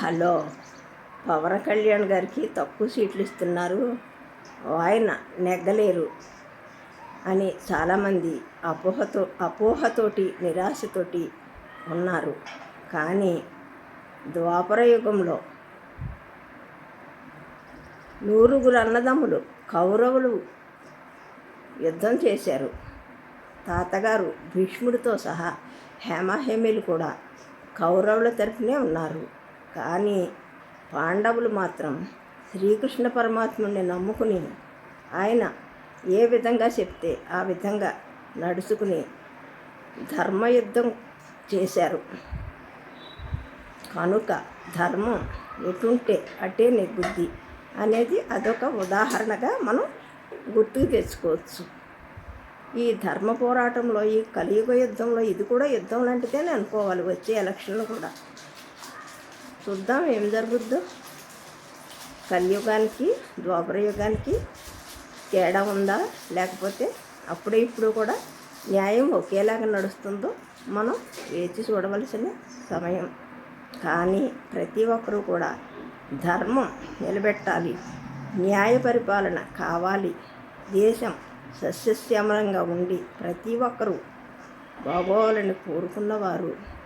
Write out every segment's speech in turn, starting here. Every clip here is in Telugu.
హలో పవన్ కళ్యాణ్ గారికి తక్కువ సీట్లు ఇస్తున్నారు. ఆయన నెగ్గలేరు అని చాలామంది అపోహతో అపోహతోటి నిరాశతోటి ఉన్నారు. కానీ ద్వాపర యుగంలో నూరుగురు అన్నదమ్ములు కౌరవులు యుద్ధం చేశారు. తాతగారు భీష్ముడితో సహా హేమహేమిలు కూడా కౌరవుల తరఫునే ఉన్నారు. కానీ పాండవులు మాత్రం శ్రీకృష్ణ పరమాత్ముని నమ్ముకుని ఆయన ఏ విధంగా చెప్తే ఆ విధంగా నడుచుకుని ధర్మయుద్ధం చేశారు. కనుక ధర్మం ఎటుంటే అటే నెగ్గుద్ది అనేది అదొక ఉదాహరణగా మనం గుర్తుకు తెచ్చుకోవచ్చు. ఈ ధర్మ పోరాటంలో ఈ కలియుగ యుద్ధంలో ఇది కూడా యుద్ధం లాంటిదే అనుకోవాలి వచ్చే ఎలక్షన్లు కూడా. చూద్దాం ఏం జరుగుద్దో. కలియుగానికి ద్వాపర యుగానికి తేడా ఉందా? లేకపోతే అప్పుడు ఇప్పుడు కూడా న్యాయం ఒకేలాగా నడుస్తుందో మనం వేచి చూడవలసిన సమయం. కానీ ప్రతి ఒక్కరూ కూడా ధర్మం నిలబెట్టాలి. న్యాయ పరిపాలన కావాలి. దేశం సస్యశ్యామలంగా ఉండి ప్రతి ఒక్కరూ బాగోవాలని కోరుకున్నవారు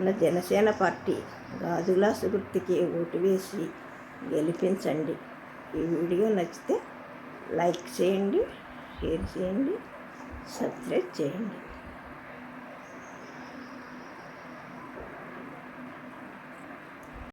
మన జనసేన పార్టీ గాజుల సుగుర్తికి ఓటు వేసి గెలిపించండి. ఈ వీడియో నచ్చితే లైక్ చేయండి షేర్ చేయండి సబ్స్క్రైబ్ చేయండి.